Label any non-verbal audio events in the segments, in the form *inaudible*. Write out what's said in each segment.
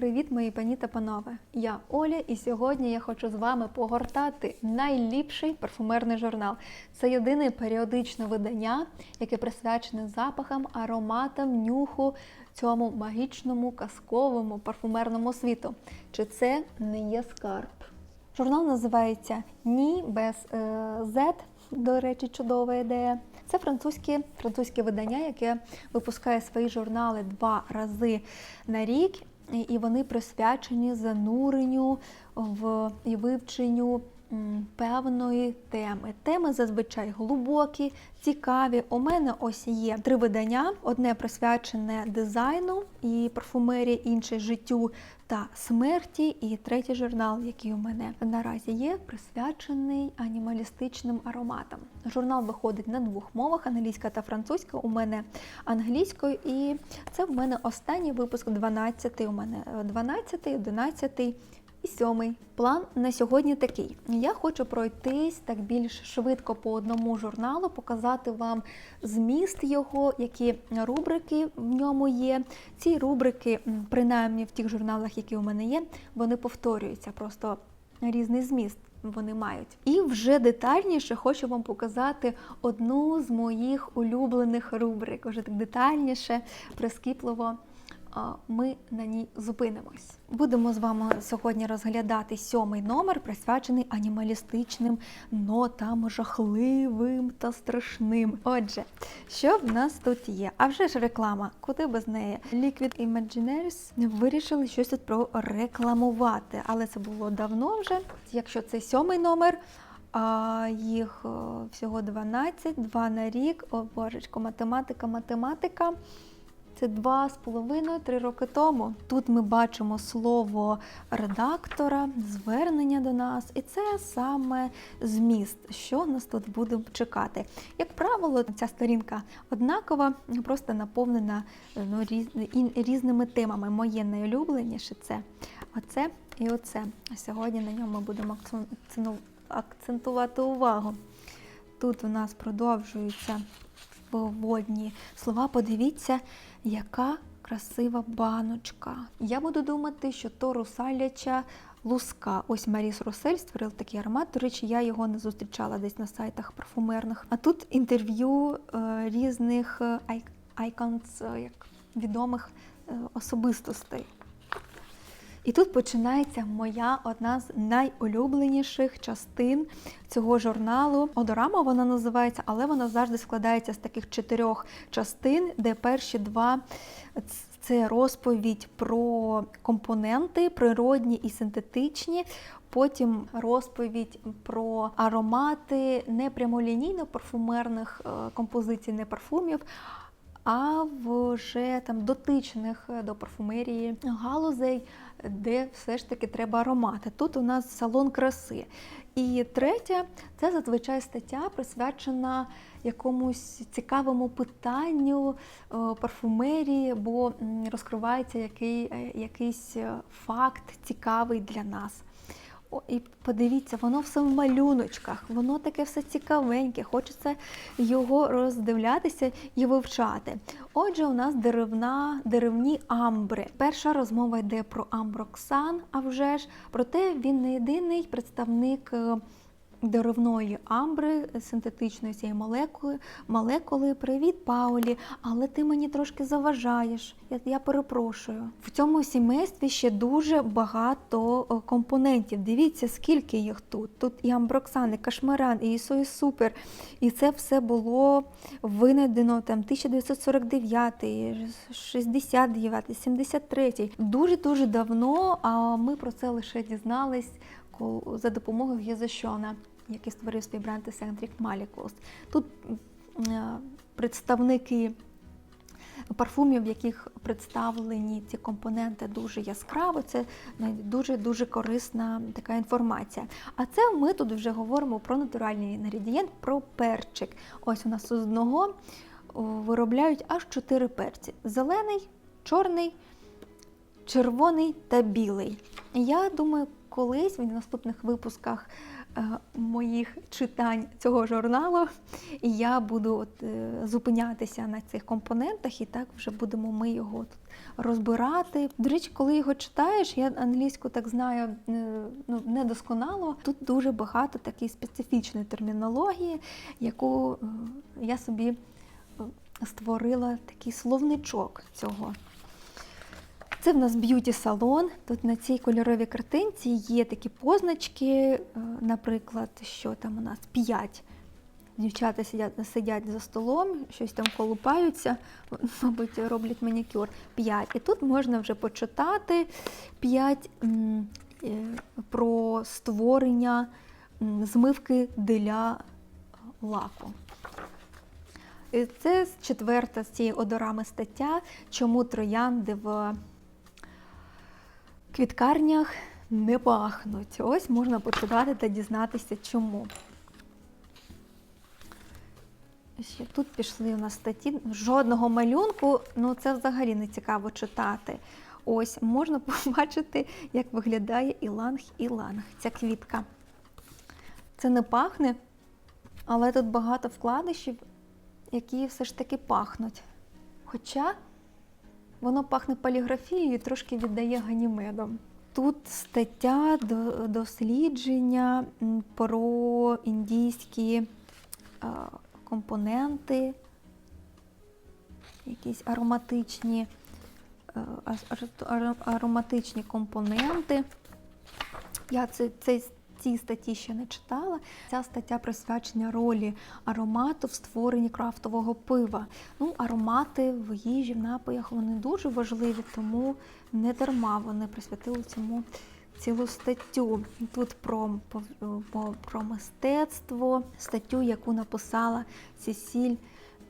Привіт, мої пані та панове! Я Оля, і сьогодні я хочу з вами погортати найліпший парфумерний журнал. Це єдине періодичне видання, яке присвячене запахам, ароматам, нюху цьому магічному казковому парфумерному світу. Чи це не є скарб? Журнал називається Ні без е, Z. До речі, чудова ідея. Це французьке, французьке видання, яке випускає свої журнали два рази на рік, і- вони присвячені зануренню в і вивченню певної теми. Теми зазвичай глибокі, цікаві. У мене ось є три видання: одне присвячене дизайну і парфумерії, інше життю та смерті. І третій журнал, який у мене наразі є, присвячений анімалістичним ароматам. Журнал виходить на двох мовах: англійська та французька. У мене англійською, і це в мене останній випуск 12, У мене е, 12, 11 і сьомий. План на сьогодні такий: я хочу пройтись так більш швидко по одному журналу, показати вам зміст його, які рубрики в ньому є. Ці рубрики, принаймні в тих журналах, які у мене є, вони повторюються, просто різний зміст. Вони мають. І вже детальніше хочу вам показати одну з моїх улюблених рубрик. Вже так детальніше, прискіпливо ми на ній зупинимось. Будемо з вами сьогодні розглядати сьомий номер, присвячений анімалістичним нотам, жахливим та страшним. Отже, що в нас тут є? А вже ж реклама, куди без неї? Liquid Imaginaries вирішили щось тут прорекламувати, але це було давно вже. Якщо це сьомий номер. А їх е, всього 12, два на рік. О, божечко, математика, математика. Це два з половиною три роки тому. Тут ми бачимо слово редактора, звернення до нас, і це саме зміст, що нас тут буде чекати. Як правило, ця сторінка однакова, просто наповнена ну, різ, різними темами. Моє найулюбленіше це оце і оце. Сьогодні на ньому ми будемо акцентувати увагу. Тут у нас продовжуються вводні слова. Подивіться, яка красива баночка. Я буду думати, що то русаляча луска. Ось Маріс Русель створив такий аромат. До речі, я його не зустрічала десь на сайтах парфумерних. А тут інтерв'ю е, різних е, ай- icons, е, як відомих особистостей. І тут починається моя одна з найулюбленіших частин цього журналу. Одорама вона називається, але вона завжди складається з таких чотирьох частин, де перші два це розповідь про компоненти природні і синтетичні. Потім розповідь про аромати не прямолінійно парфумерних е, композицій, не парфумів, а вже там дотичних е, до парфумерії галузей, де все ж таки треба аромати. Тут у нас салон краси. І третя це зазвичай стаття присвячена якомусь цікавому питанню е, парфумерії, бо розкривається який, е, якийсь факт цікавий для нас. І подивіться, воно все в малюночках, воно таке все цікавеньке, хочеться його роздивлятися і вивчати. Отже, у нас деревна, деревні амбри. Перша розмова йде про амброксан, а вже ж, проте він не єдиний представник. Е, Деревної амбри, синтетичної цієї молекули, молекули. Привіт, Паулі, але ти мені трошки заважаєш. Я, я перепрошую. В цьому сімействі ще дуже багато компонентів. Дивіться, скільки їх тут. Тут і амброксан, і кашмаран, і ісої супер. І це все було винайдено там 1949, 69, 73. Дуже дуже давно. А ми про це лише дізнались за допомогою Гєзещона, який створив свій бренд Eccentric Molecules. Тут е, представники парфумів, в яких представлені ці компоненти дуже яскраво, це дуже дуже корисна така інформація. А це ми тут вже говоримо про натуральний інгредієнт, про перчик. Ось у нас з одного виробляють аж чотири перці: зелений, чорний, червоний та білий. Я думаю, колись в наступних випусках моїх читань цього журналу, і я буду от, е, зупинятися на цих компонентах, і так вже будемо ми його тут розбирати. До речі, коли його читаєш, я англійську так знаю е, ну, недосконало. Тут дуже багато такої специфічної термінології, яку е, я собі е, створила такий словничок цього. Це в нас б'юті салон. Тут на цій кольоровій картинці є такі позначки, е, наприклад, що там у нас 5. Дівчата сидять, сидять за столом, щось там колупаються, *laughs* мабуть, роблять манікюр. 5. І тут можна вже почитати 5 про створення змивки для лаку. І Це четверта з цієї одорами стаття, чому троянди в квіткарнях не пахнуть. Ось можна почитати та дізнатися, чому. Ще тут пішли у нас статті. Жодного малюнку, ну це взагалі не цікаво читати. Ось можна *laughs* побачити, як виглядає іланг-іланг, ця квітка. Це не пахне, але тут багато вкладишів, які все ж таки пахнуть. Хоча воно пахне поліграфією і трошки віддає ганімедом. Тут стаття до- дослідження про індійські компоненти, якісь ароматичні, е, ароматичні компоненти. Я це, цей, ці статті ще не читала. Ця стаття присвячена ролі аромату в створенні крафтового пива. Ну, аромати в їжі, в напоях вони дуже важливі, тому не дарма вони присвятили цьому цілу статтю. Тут про, про мистецтво, статтю, яку написала Сесіль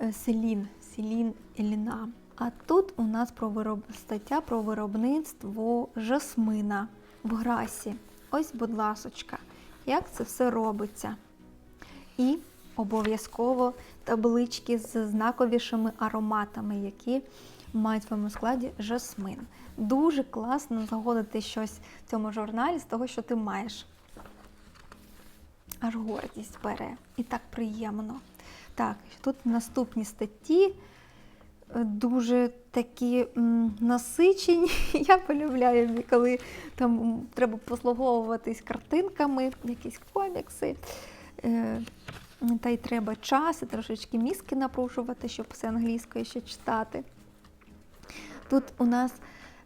е, Селін, Селін Еліна. А тут у нас про вироб... стаття про виробництво жасмина в грасі. Ось, будь ласочка, як це все робиться. І обов'язково таблички з знаковішими ароматами, які мають в своєму складі жасмин. Дуже класно знаходити щось в цьому журналі з того, що ти маєш. Аж гордість бере. І так приємно. Так, тут наступні статті дуже такі насичені. *laughs* Я полюбляю, коли там треба послуговуватись картинками, якісь комікси. Е, Та й треба час, і трошечки мізки напружувати, щоб все англійською ще читати. Тут у нас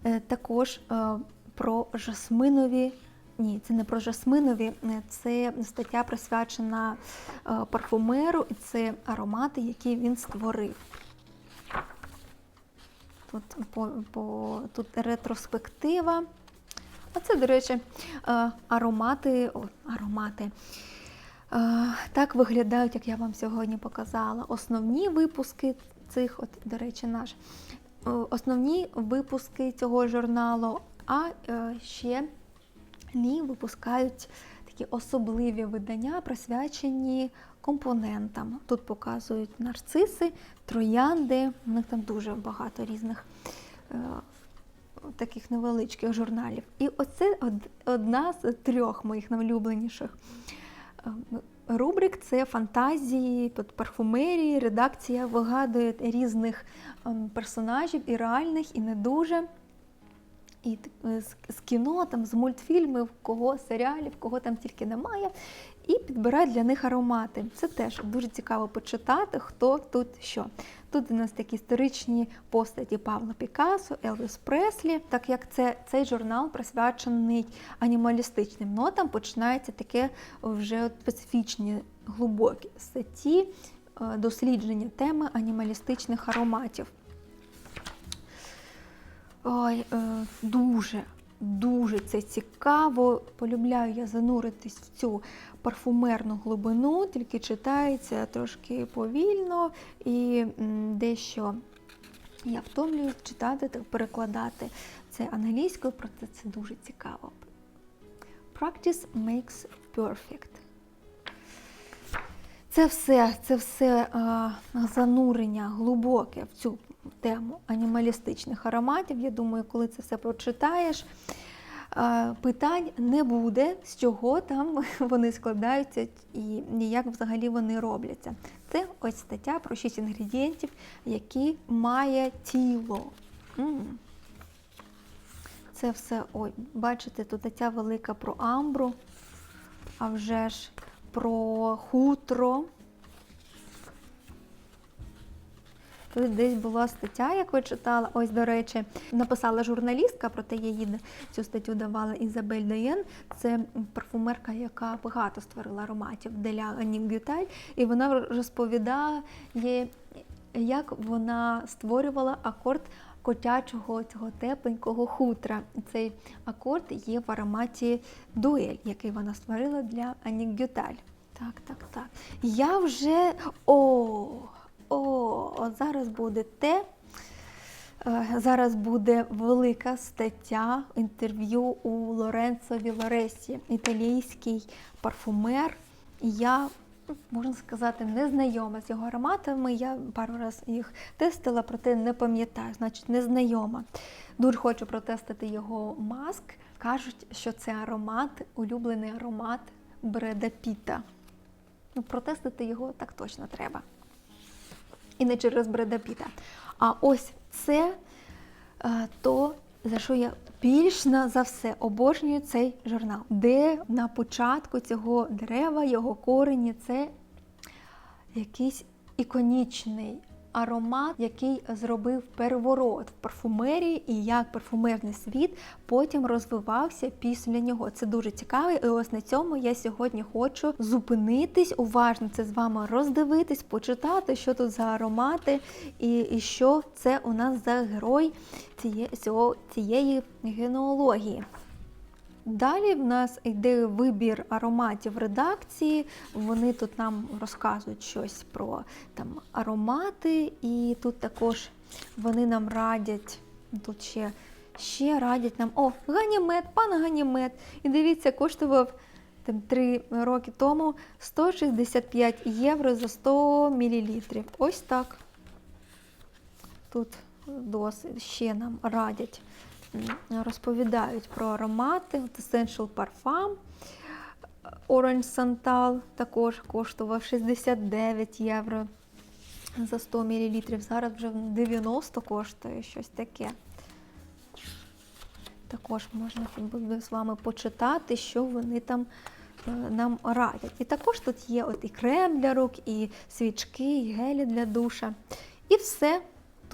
е, також е, про жасминові. Ні, це не про жасминові, це стаття присвячена парфумеру, і це аромати, які він створив. Тут, по, по, тут ретроспектива. А це, до речі, е, аромати. О, аромати. Е, Так виглядають, як я вам сьогодні показала. Основні випуски цих, от, до речі, наш е, основні випуски цього журналу, а ще ні, випускають такі особливі видання, присвячені компонентам. Тут показують нарциси, троянди, у них там дуже багато різних е, таких невеличких журналів. І оце одна з трьох моїх найулюбленіших е, рубрик це фантазії, тут парфумерії, редакція вигадує різних ем, персонажів і реальних, і не дуже. І е, з кіно, там, з мультфільмів, кого серіалів, кого там тільки немає, і підбирають для них аромати. Це теж дуже цікаво почитати, хто тут що. Тут у нас такі історичні постаті Павла Пікассо, Елвіс Преслі. Так як це, цей журнал присвячений анімалістичним нотам, починається таке вже специфічні глибокі статті е, дослідження теми анімалістичних ароматів. Ой, е, дуже, дуже це цікаво. Полюбляю я зануритись в цю парфумерну глибину, тільки читається трошки повільно і дещо я втомлююсь читати та перекладати це англійською, проте це дуже цікаво. Practice makes perfect. Це все, це все а, занурення глибоке в цю тему анімалістичних ароматів. Я думаю, коли це все прочитаєш, Е, Питань не буде, з чого там *laughs* вони складаються і як взагалі вони робляться. Це ось стаття про 6 інгредієнтів, які має тіло. Це все, ой, бачите, тут ця велика про амбру, а вже ж про хутро. Тут десь була стаття, яку читала. Ось, до речі, написала журналістка, проте їй цю статтю давала Ізабель Даєн. Це парфумерка, яка багато створила ароматів для Анік Гюталь. І вона розповідає, як вона створювала акорд котячого цього тепленького хутра. Цей акорд є в ароматі дуель, який вона створила для Анік Гюталь. Так, так, так. Я вже. О! О, от зараз буде те. е, Зараз буде велика стаття інтерв'ю у Лоренцо Вілоресі, італійський парфумер. Я, можна сказати, не знайома з його ароматами. Я пару разів їх тестила, проте не пам'ятаю, значить, не знайома. Дуже хочу протестити його маск. Кажуть, що це аромат, улюблений аромат Бреда Піта. Ну, протестити його так точно треба і не через Бреда Піта. А ось це е, то, за що я більш на за все обожнюю цей журнал, де на початку цього дерева, його корені, це якийсь іконічний аромат, який зробив переворот в парфумерії і як парфумерний світ потім розвивався після нього. Це дуже цікаво. І ось на цьому я сьогодні хочу зупинитись, уважно це з вами роздивитись, почитати, що тут за аромати, і, і що це у нас за герой цієї, цього, цієї генеалогії. Далі в нас йде вибір ароматів редакції. Вони тут нам розказують щось про там, аромати, і тут також вони нам радять, тут ще ще радять нам, о, ганімед, пан ганімед. І дивіться, коштував там, 3 роки тому 165 євро за 100 мл. Ось так. Тут досить ще нам радять розповідають про аромати. Essential Parfum Orange Santal також коштував 69 євро за 100 мл. Зараз вже 90 коштує щось таке. Також можна буде з вами почитати, що вони там е, нам радять. І також тут є от і крем для рук, і свічки, і гелі для душа. І все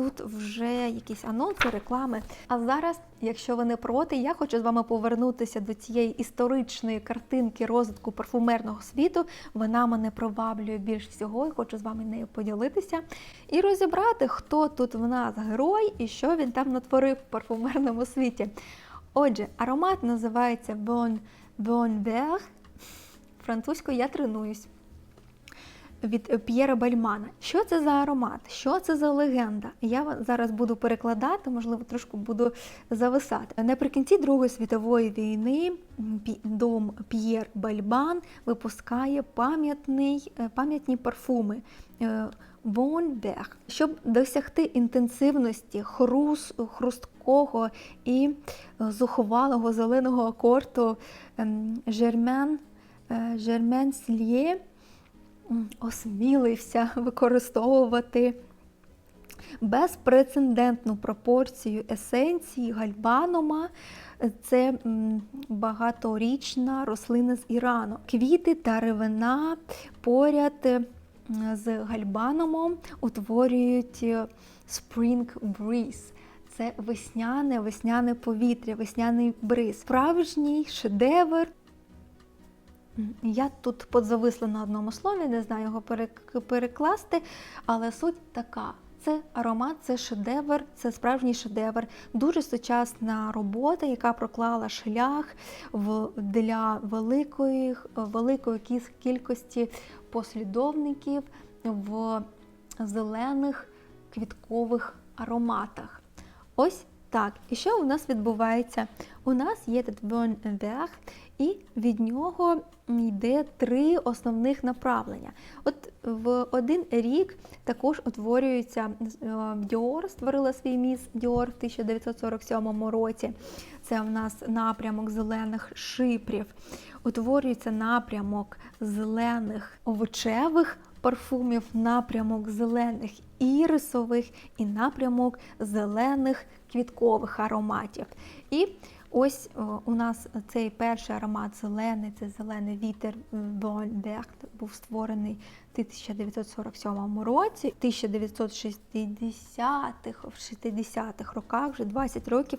тут вже якісь анонси, реклами. А зараз, якщо ви не проти, я хочу з вами повернутися до цієї історичної картинки розвитку парфумерного світу. Вона мене приваблює більш всього, і хочу з вами нею поділитися і розібрати, хто тут в нас герой і що він там натворив в парфумерному світі. Отже, аромат називається Bon Bon Vert. Французькою я тренуюсь від П'єра Бальмана. Що це за аромат? Що це за легенда? Я зараз буду перекладати, можливо, трошки буду зависати. Наприкінці Другої світової війни дом П'єр Бальбан випускає пам'ятний, пам'ятні парфуми. Вонбег, щоб досягти інтенсивності хрус, хрусткого і зухвалого зеленого акорту Жермен, Жермен Сліє осмілився *laughs* використовувати безпрецедентну пропорцію есенції гальбанома. Це багаторічна рослина з Ірану. Квіти та ревина поряд з гальбаномом утворюють spring breeze. Це весняне, весняне повітря, весняний бриз. Справжній шедевр я тут подзависла на одному слові, не знаю його перекласти, але суть така. Це аромат, це шедевр, це справжній шедевр, дуже сучасна робота, яка проклала шлях для великої великої кількості послідовників в зелених квіткових ароматах. Ось так. І що у нас відбувається? У нас є тут Vert, і від нього йде три основних направлення. От в один рік також утворюється е, Dior, створила свій міс Dior в 1947 році. Це в нас напрямок зелених шипрів. Утворюється напрямок зелених овочевих парфумів, напрямок зелених ірисових і напрямок зелених квіткових ароматів. І ось о, у нас цей перший аромат зелений, це зелений вітер Бондерт, був створений в 1947 році. В 1960-х, в 60-х роках, вже 20 років,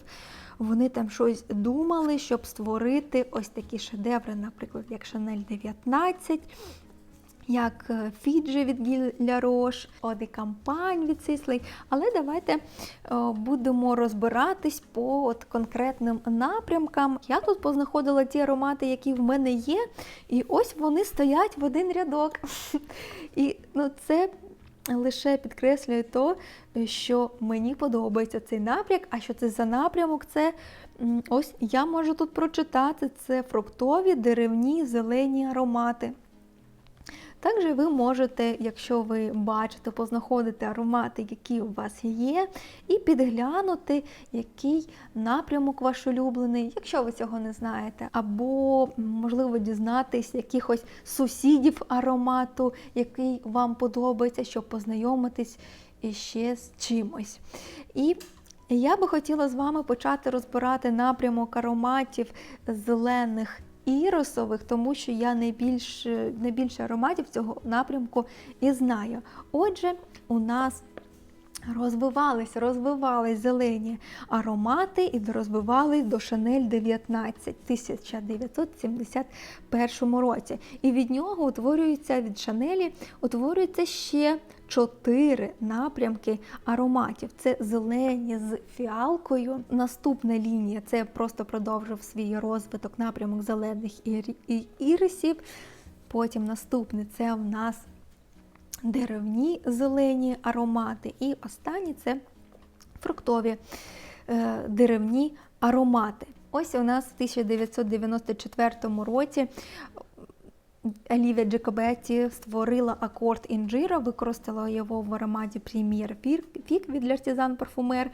вони там щось думали, щоб створити ось такі шедеври, наприклад, як Chanel 19, як е, Фіджі від Гілля Рош, Оди Кампань від Сіслей. Але давайте е, будемо розбиратись по от конкретним напрямкам. Я тут познаходила ті аромати, які в мене є, і ось вони стоять в один рядок. *laughs* І ну, це лише підкреслює то, що мені подобається цей напрямок. А що це за напрямок? Це ось я можу тут прочитати: це фруктові, деревні, зелені аромати. Також ви можете, якщо ви бачите, познаходити аромати, які у вас є, і підглянути, який напрямок ваш улюблений, якщо ви цього не знаєте, або можливо дізнатись якихось сусідів аромату, який вам подобається, щоб познайомитись іще з чимось. І я би хотіла з вами почати розбирати напрямок ароматів зелених ірисових, тому що я найбільше, найбільше ароматів цього напрямку і знаю. Отже, у нас розвивались, розвивались зелені аромати і розвивались до Шанель 19 1971 році. І від нього утворюється від Шанелі утворюється ще чотири напрямки ароматів. Це зелені з фіалкою. Наступна лінія це просто продовжив свій розвиток напрямок зелених і- ірисів. Потім наступний це в нас деревні зелені аромати. І останні це фруктові е, деревні аромати. Ось у нас в 1994 році Олівія Джекобетті створила акорд інжира, використала його в ароматі Premier Фік від L'Artisan Parfumer.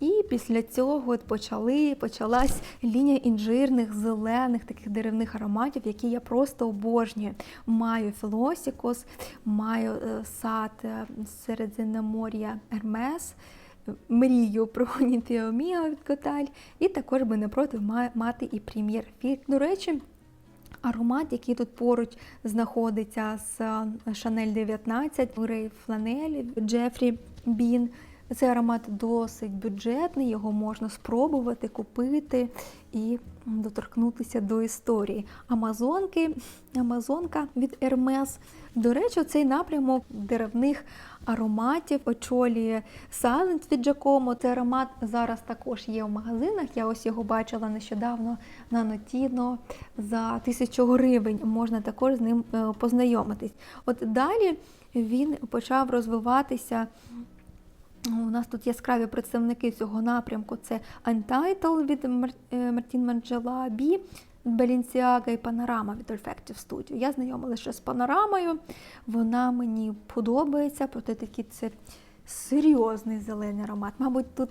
І після цього почали, почалась лінія інжирних, зелених таких деревних ароматів, які я просто обожнюю. Маю Філосікос, маю е, сад е, Середземномор'я Ермес. Мрію про *laughs* Нітеоміа від Коталь, і також би не проти мати і прем'єр фік. До речі, аромат, який тут поруч знаходиться з е, Шанель 19, Грей Фланель, Джефрі Бін. Цей аромат досить бюджетний, його можна спробувати, купити і доторкнутися до історії. Амазонки, Амазонка від Hermes. До речі, цей напрямок деревних ароматів очолює Silent від Giacomo. Цей аромат зараз також є в магазинах. Я ось його бачила нещодавно на Notino за тисячу гривень. Можна також з ним е, познайомитись. От далі він почав розвиватися. У нас тут яскраві представники цього напрямку: це Untitled від е, Мартін Манджела, Бі, Balenciaga і Панорама від Olfactive Studio. Я знайома лише з панорамою. Вона мені подобається, проте такий це серйозний зелений аромат. Мабуть, тут,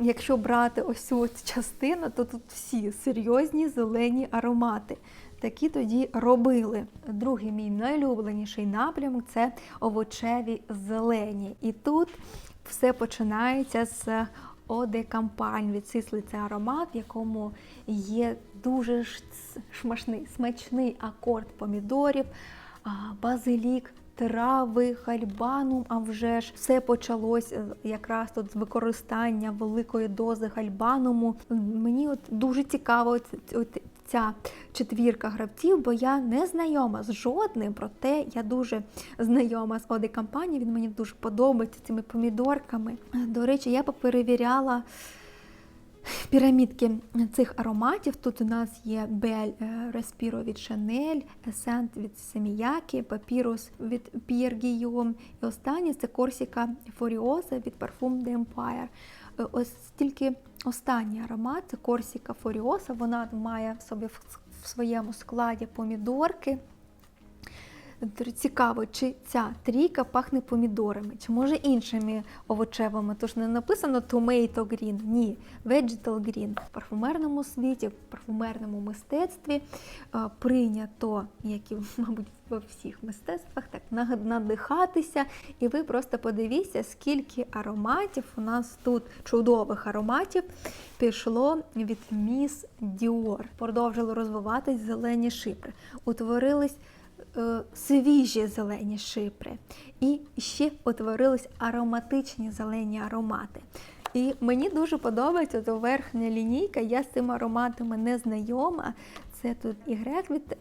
якщо брати ось цю от частину, то тут всі серйозні зелені аромати. Такі тоді робили. Другий мій найулюбленіший напрямок це овочеві зелені. І тут все починається з Оде Кампань від. Це аромат, в якому є дуже шмашний, смачний акорд помідорів, базилік. Трави, гальбанум, а вже ж все почалось е, якраз тут з використання великої дози гальбануму. Мені от дуже цікаво ця четвірка гравців, бо я не знайома з жодним, проте я дуже знайома з Оди Кампанії. Він мені дуже подобається цими помідорками. До речі, я поперевіряла пірамідки цих ароматів. Тут у нас є Бель Респіро від Шанель, Есент від Семіякі, Папірус від П'єр. І останнє це Корсіка Форіоза від Parfum de Empire. Ось тільки останній аромат це Корсіка Форіоса. Вона має в собі в своєму складі помідорки. Цікаво, чи ця трійка пахне помідорами, чи може іншими овочевими. Тож не написано tomato green, ні, vegetal green. В парфумерному світі, в парфумерному мистецтві е, прийнято, як і, *laughs* мабуть, во всіх мистецтвах, так надихатися. І ви просто подивіться, скільки ароматів у нас тут чудових ароматів пішло від міс Діор. Продовжили розвиватись зелені шипри. Утворились свіжі зелені шипри. І ще утворились ароматичні зелені аромати. І мені дуже подобається ця верхня лінійка. Я з цими ароматами не знайома. Це тут і грек від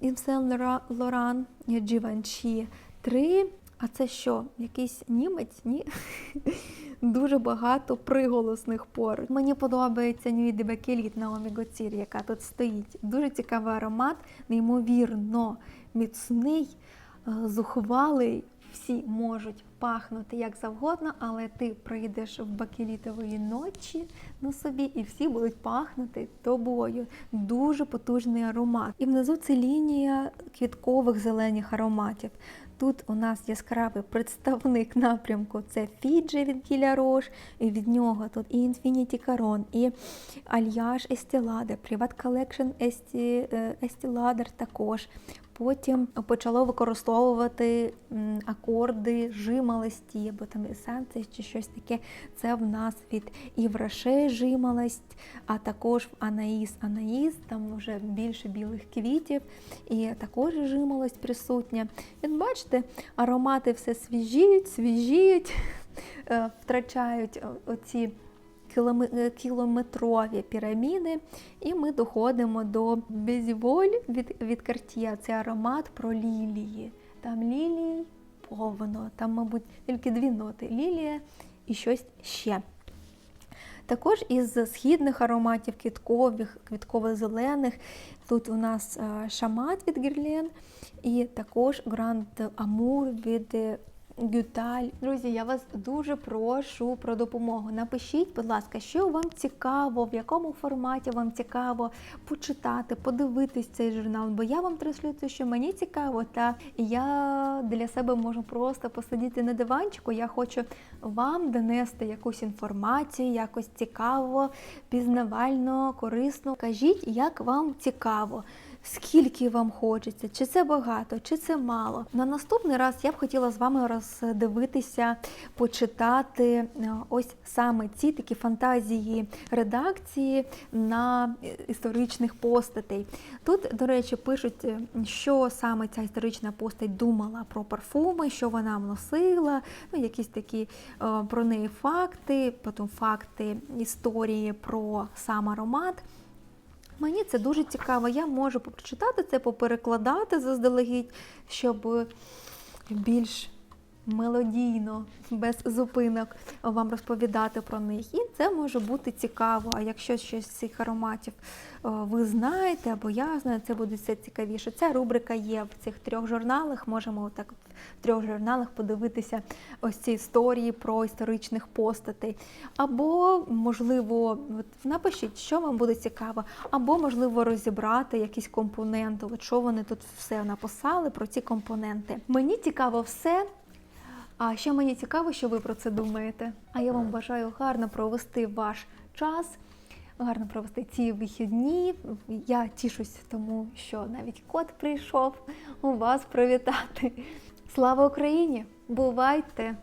Інсен Імсен Лоран Givenchy 3. А це що? Якийсь німець? Ні? *laughs* Дуже багато приголосних поруч. Мені подобається Нюї де Бекеліт на Омігоцір, яка тут стоїть. Дуже цікавий аромат, неймовірно міцний, е, зухвалий. Всі можуть пахнути як завгодно, але ти прийдеш в бакелітової ночі на собі, і всі будуть пахнути тобою. Дуже потужний аромат. І внизу це лінія квіткових зелених ароматів. Тут у нас яскравий представник напрямку це Фіджі від Кіля Рош, і від нього тут і Infinity Caron, і Альяж Estee Приват Privat Collection е, також. Потім почало використовувати акорди жималості, або там есенції чи щось таке. Це в нас від Івраше жималость, а також в Анаїс Анаїс, там вже більше білих квітів, і також жималость присутня. І бачите, аромати все свіжіють, свіжіють, *laughs* е, втрачають оці е, кілометрові піраміди, і ми доходимо до безволь від, від Cartier. Це аромат про лілії. Там лілії повно, там, мабуть, тільки дві ноти лілія і щось ще. Також із східних ароматів квіткових, квітково-зелених. Тут у нас е, шамат від Герлен і також Гранд Амур від е, Гюталь. Друзі, я вас дуже прошу про допомогу. Напишіть, будь ласка, що вам цікаво, в якому форматі вам цікаво почитати, подивитись цей журнал. Бо я вам транслюю те, що мені цікаво, та я для себе можу просто посидіти на диванчику. Я хочу вам донести якусь інформацію, якось цікаво, пізнавально, корисно. Кажіть, як вам цікаво. Скільки вам хочеться, чи це багато, чи це мало. На наступний раз я б хотіла з вами роздивитися, почитати е, ось саме ці такі фантазії редакції на е, історичних постатей. Тут, до речі, пишуть, е, що саме ця історична постать думала про парфуми, що вона вносила, ну, якісь такі про неї факти, потім факти історії про сам аромат. Мені це дуже цікаво. Я можу прочитати це, поперекладати заздалегідь, щоб більш мелодійно, без зупинок вам розповідати про них. І це може бути цікаво. А якщо щось з цих ароматів ви знаєте, або я знаю, це буде все цікавіше. Ця рубрика є в цих трьох журналах. Можемо так в трьох журналах подивитися ось ці історії про історичних постатей. Або, можливо, напишіть, що вам буде цікаво, або, можливо, розібрати якісь компоненти. От що вони тут все написали про ці компоненти. Мені цікаво все. А ще мені цікаво, що ви про це думаєте. А я вам бажаю гарно провести ваш час, гарно провести ці вихідні. Я тішусь тому, що навіть кот прийшов у вас привітати. Слава Україні! Бувайте!